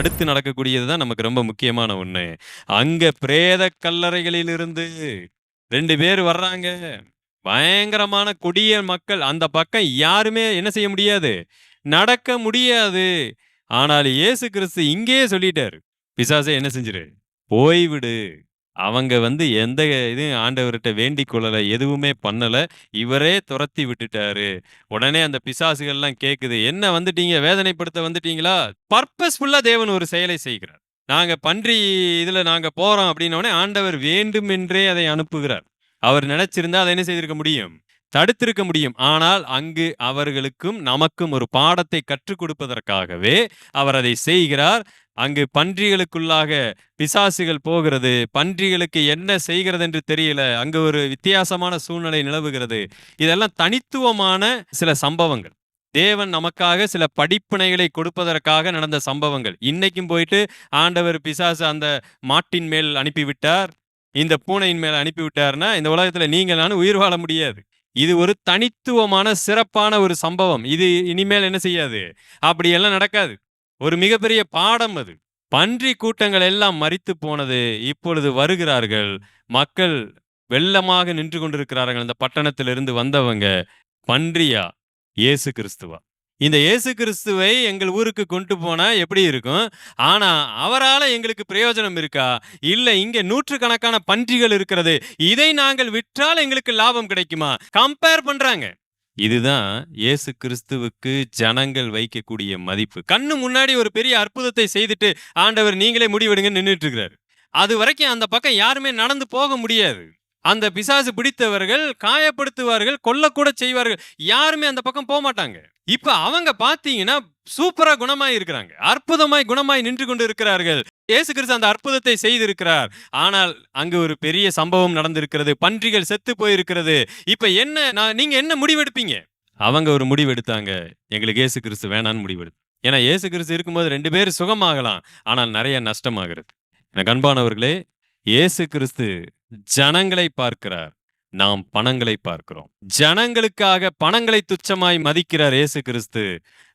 அடுத்து நடக்கக்கூடியது தான் நமக்கு ரொம்ப முக்கியமான ஒண்ணு. அங்க பிரேத கல்லறைகளிலிருந்து ரெண்டு பேர் வர்றாங்க. பயங்கரமான கொடிய மக்கள். அந்த பக்கம் யாருமே என்ன செய்ய முடியாது? நடக்க முடியாது. ஆனால் இயேசு கிறிஸ்து இங்கேயே சொல்லிட்டார் பிசாசே என்ன செஞ்சிரு? போய்விடு. அவங்க வந்து எந்த இதுவும் ஆண்டவர்ட்ட வேண்டிக் கொள்ளல. எதுவுமே பண்ணல. இவரே துரத்தி விட்டுட்டாரு. உடனே அந்த பிசாசுகள்லாம் கேக்குது. என்ன வந்துட்டீங்க? வேதனைப்படுத்த வந்துட்டீங்களா? பர்ப்பஸ்ஃபுல்லா தேவன் ஒரு செயலை செய்கிறார். நாங்க பன்றி இதுல நாங்க போறோம் அப்படின்னோனே ஆண்டவர் வேண்டுமென்றே அதை அனுப்புகிறார். அவர் நினைச்சிருந்தா அதை என்ன செய்திருக்க முடியும்? தடுத்திருக்க முடியும். ஆனால் அங்கு அவர்களுக்கும் நமக்கும் ஒரு பாடத்தை கற்றுக் கொடுப்பதற்காகவே அவர் அதை செய்கிறார். அங்கு பன்றிகளுக்குள்ளாக பிசாசுகள் போகிறது. பன்றிகளுக்கு என்ன செய்கிறது என்று தெரியல. அங்கு ஒரு வித்தியாசமான சூழ்நிலை நிலவுகிறது. இதெல்லாம் தனித்துவமான சில சம்பவங்கள். தேவன் நமக்காக சில படிப்பினைகளை கொடுப்பதற்காக நடந்த சம்பவங்கள். இன்னைக்கும் போயிட்டு ஆண்டவர் பிசாசு அந்த மாட்டின் மேல் அனுப்பிவிட்டார். இந்த பூனையின் மேல் அனுப்பிவிட்டார்னா, இந்த உலகத்தில் நீங்கள் நானும் உயிர் வாழ முடியாது. இது ஒரு தனித்துவமான சிறப்பான ஒரு சம்பவம். இது இனிமேல் என்ன செய்யாது? அப்படியெல்லாம் நடக்காது. ஒரு மிகப்பெரிய பாடம் அது. பன்றி கூட்டங்கள் எல்லாம் மறித்து போனது. இப்பொழுது வருகிறார்கள். மக்கள் வெள்ளமாக நின்று கொண்டிருக்கிறார்கள். அந்த பட்டணத்திலிருந்து வந்தவங்க. பன்றியா? இயேசு கிறிஸ்துவா? இந்த இயேசு கிறிஸ்துவை எங்கள் ஊருக்கு கொண்டு போனா எப்படி இருக்கும்? ஆனா அவரால எங்களுக்கு பிரயோஜனம் இருக்கா? இல்ல இங்க நூற்றுக்கணக்கான பன்றிகள் இருக்கிறது. இதை நாங்கள் விற்றால் எங்களுக்கு லாபம் கிடைக்குமா? கம்பேர் பண்றாங்க. இதுதான் இயேசு கிறிஸ்துவுக்கு ஜனங்கள் வைக்கக்கூடிய மதிப்பு. கண்ணு முன்னாடி ஒரு பெரிய அற்புதத்தை செய்துட்டு, ஆண்டவர் நீங்களே முடிவெடுங்க நின்றுட்டு இருக்கிறாரு. அது வரைக்கும் அந்த பக்கம் யாருமே நடந்து போக முடியாது. அந்த பிசாசு பிடித்தவர்கள் காயப்படுத்துவார்கள், கொல்லக்கூட செய்வார்கள். யாருமே அந்த பக்கம் போக மாட்டாங்க இப்ப அவங்க பார்த்தீங்கன்னா, சூப்பரா குணமாய் இருக்கிறாங்க. அற்புதமாய் குணமாய் நின்று கொண்டு இருக்கிறார்கள். இயேசு கிறிஸ்து அந்த அற்புதத்தை செய்திருக்கிறார். ஆனால் அங்கு ஒரு பெரிய சம்பவம் நடந்திருக்கிறது. பன்றிகள் செத்து போயிருக்கிறது. இப்ப என்ன நான் நீங்க என்ன முடிவெடுப்பீங்க? அவங்க ஒரு முடிவெடுத்தாங்க எங்களுக்கு ஏசு கிறிஸ்து வேணான்னு முடிவெடு ஏன்னா ஏசு கிறிஸ்து இருக்கும்போது ரெண்டு பேர் சுகமாகலாம். ஆனால் நிறைய நஷ்டமாகிறது. எனக்கு அன்பானவர்களே, இயேசு கிறிஸ்து ஜனங்களை பார்க்கிறார். நாம் பணங்களை பார்க்கிறோம். ஜனங்களுக்காக பணங்களை துச்சமாய் மதிக்கிறார் இயேசு கிறிஸ்து.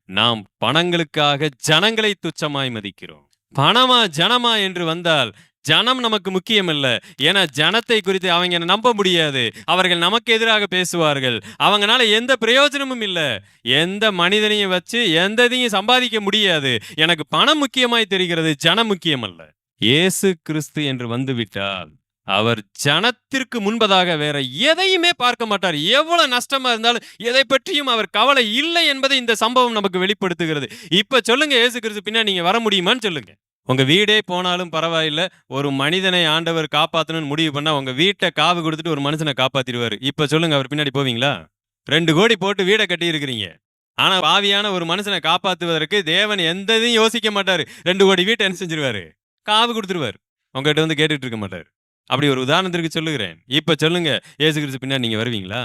நாம் பணங்களுக்காக ஜனங்களை துச்சமாய் மதிக்கிறோம். பணமா, ஜனமா என்று வந்தால், ஜனம் நமக்கு முக்கியமல்ல. ஏன்னா ஜனத்தை குறித்து அவங்க நம்ப முடியாது. அவர்கள் நமக்கு எதிராக பேசுவார்கள். அவங்கனால எந்த பிரயோஜனமும் இல்ல. எந்த மனிதனையும் வச்சு எந்த இதையும் சம்பாதிக்க முடியாது. எனக்கு பணம் முக்கியமாய் தெரிகிறது. ஜனம் முக்கியமல்ல. இயேசு கிறிஸ்து என்று வந்துவிட்டால், அவர் ஜனத்திற்கு முன்பதாக வேற எதையுமே பார்க்க மாட்டார். எவ்வளவு நஷ்டமா இருந்தாலும் எதை பற்றியும் அவர் கவலை இல்லை என்பதை இந்த சம்பவம் நமக்கு வெளிப்படுத்துகிறது. இப்ப சொல்லுங்க இயேசு கிறிஸ்து பின்னாடி நீங்க வர முடியுமான்னு சொல்லுங்க. உங்க வீடே போனாலும் பரவாயில்ல. ஒரு மனிதனை ஆண்டவர் காப்பாத்தணும்னு முடிவு பண்ணா, உங்க வீட்டை காவு கொடுத்துட்டு ஒரு மனுஷன காப்பாத்திடுவாரு இப்ப சொல்லுங்க அவர் பின்னாடி போவீங்களா? ரெண்டு கோடி போட்டு வீட கட்டியிருக்கிறீங்க. ஆனா பாவியான ஒரு மனுஷன காப்பாத்துவதற்கு தேவன் எந்த இதையும் யோசிக்க மாட்டாரு. ரெண்டு கோடி வீட்டை என்ன செஞ்சிருவாரு? காவு கொடுத்துருவாரு உங்ககிட்ட வந்து கேட்டுட்டு இருக்க மாட்டாரு. அப்படி ஒரு உதாரணத்திற்கு சொல்லுகிறேன். இப்ப சொல்லுங்க, இயேசு கிறிஸ்து பின்னாடி நீங்க வருவீங்களா?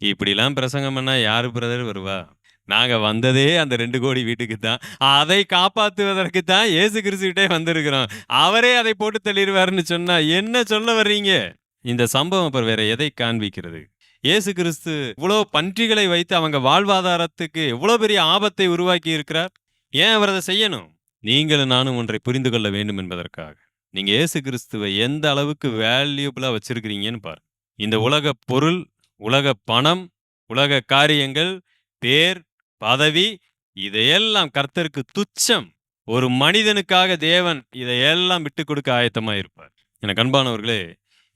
இப்படிலாம் பிரசங்கம் பண்ணா யாரு பிரதர் வருவா? நாங்க வந்ததே அந்த ரெண்டு கோடி வீட்டுக்கு தான். அதை காப்பாத்துவதற்கு தான் இயேசு கிறிஸ்துகிட்டே வந்திருக்கிறோம். அவரே அதை போட்டு தள்ளிருவாருன்னு சொன்னா என்ன சொல்ல வர்றீங்க? இந்த சம்பவம் அப்புறம் வேற எதை காண்பிக்கிறது? இயேசு கிறிஸ்து இவ்வளோ பன்றிகளை வைத்து அவங்க வாழ்வாதாரத்துக்கு எவ்வளோ பெரிய ஆபத்தை உருவாக்கி இருக்கிறார். ஏன் அவர் அதை செய்யணும்? நீங்களும் நானும் ஒன்றை புரிந்து கொள்ள வேண்டும் என்பதற்காக. நீங்க இயேசு கிறிஸ்துவை எந்த அளவுக்கு வேல்யூபிளா வச்சிருக்கிறீங்கன்னு பாரு இந்த உலக பொருள், உலக பணம், உலக காரியங்கள், பேர், பதவி இதையெல்லாம் கர்த்தருக்கு துச்சம். ஒரு மனிதனுக்காக தேவன் இதையெல்லாம் விட்டு கொடுக்க ஆயத்தமாக இருப்பார். எனக்கு அன்பானவர்களே,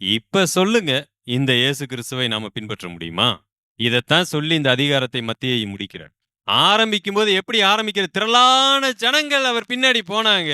இப்ப சொல்லுங்க இந்த இயேசு கிறிஸ்துவை நாம பின்பற்ற முடியுமா? இதைத்தான் சொல்லி இந்த அதிகாரத்தை மத்தியை முடிக்கிறார். ஆரம்பிக்கும்போது எப்படி ஆரம்பிக்கிறது? திரளான ஜனங்கள் அவர் பின்னாடி போனாங்க.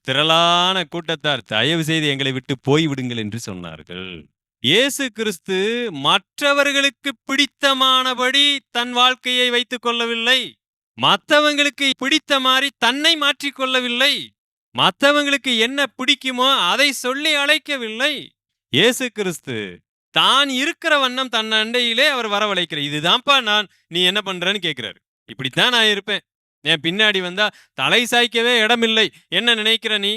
திரளான கூட்டத்தார் தயவு செய்து எங்களை விட்டு போய்விடுங்கள் என்று சொன்னார்கள். இயேசு கிறிஸ்து மற்றவர்களுக்கு பிடித்தமானபடி தன் வாழ்க்கையை வைத்துக் கொள்ளவில்லை. மத்தவங்களுக்கு பிடித்த மாதிரி தன்னை மாற்றிக் கொள்ளவில்லை. மத்தவங்களுக்கு என்ன பிடிக்குமோ அதை சொல்லி அழைக்கவில்லை. இயேசு கிறிஸ்து தான் இருக்கிற வண்ணம் தன் அண்டையிலே அவர் வரவழைக்கிறார். இதுதான்ப்பா நான். நீ என்ன பண்றன்னு கேட்கிறாரு. இப்படித்தான் நான் இருப்பேன். என் பின்னாடி வந்தா தலை சாய்க்கவே இடமில்லை. என்ன நினைக்கிற நீ?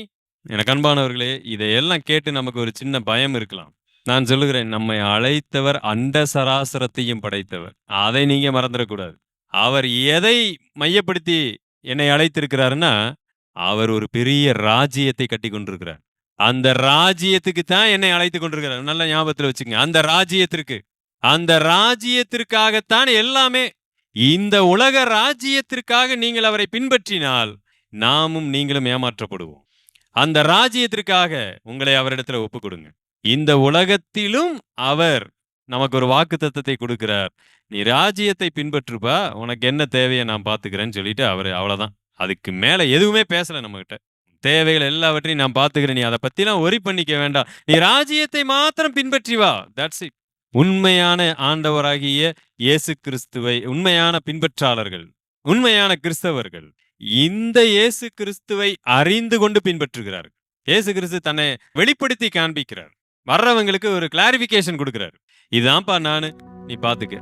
எனக்கு அன்பானவர்களே, இதையெல்லாம் கேட்டு நமக்கு ஒரு சின்ன பயம் இருக்கலாம். நான் சொல்லுகிறேன், நம்மை அழைத்தவர் அண்ட சராசரத்தையும் படைத்தவர். அதை நீங்க மறந்துடக்கூடாது. அவர் எதை மையப்படுத்தி என்னை அழைத்திருக்கிறாருன்னா, அவர் ஒரு பெரிய ராஜ்யத்தை கட்டி கொண்டிருக்கிறார் அந்த ராஜ்யத்துக்கு தான் என்னை அழைத்து கொண்டிருக்கிறார் நல்ல ஞாபகத்துல வச்சுங்க அந்த ராஜ்யத்திற்கு அந்த ராஜ்யத்திற்காகத்தான் எல்லாமே இந்த உலக ராஜ்யத்திற்காக நீங்கள் அவரை பின்பற்றினால் நாமும் நீங்களும் ஏமாற்றப்படுவோம். அந்த ராஜ்யத்திற்காக உங்களை அவரிடத்துல ஒப்பு கொடுங்க இந்த உலகத்திலும் அவர் நமக்கு ஒரு வாக்கு தத்துவத்தை கொடுக்கிறார். நீ ராஜ்யத்தை பின்பற்றுப்பா உனக்கு என்ன தேவையை நான் பார்த்துக்கிறேன்னு சொல்லிட்டு அவர் அவ்வளவுதான். அதுக்கு மேல எதுவுமே பேசல நம்மகிட்ட. தேவைகள் எல்லாவற்றையும் நான் பார்த்துக்கிறேன். நீ அதை பத்திலாம் ஒரி பண்ணிக்க வேண்டாம். நீ ராஜ்யத்தை மாத்திரம் பின்பற்றி வா. தட்ஸ் இட் உண்மையான ஆண்டவராகிய இயேசு கிறிஸ்துவை உண்மையான பின்பற்றாளர்கள் உண்மையான கிறிஸ்தவர்கள் இந்த இயேசு கிறிஸ்துவை அறிந்து கொண்டு பின்பற்றுகிறார்கள். இயேசு கிறிஸ்து தன்னை வெளிப்படுத்தி காண்பிக்கிறார். வர்றவங்களுக்கு ஒரு கிளாரிபிகேஷன் கொடுக்கிறார். இதுதான்ப்பா நானு நீ பாத்துக்க.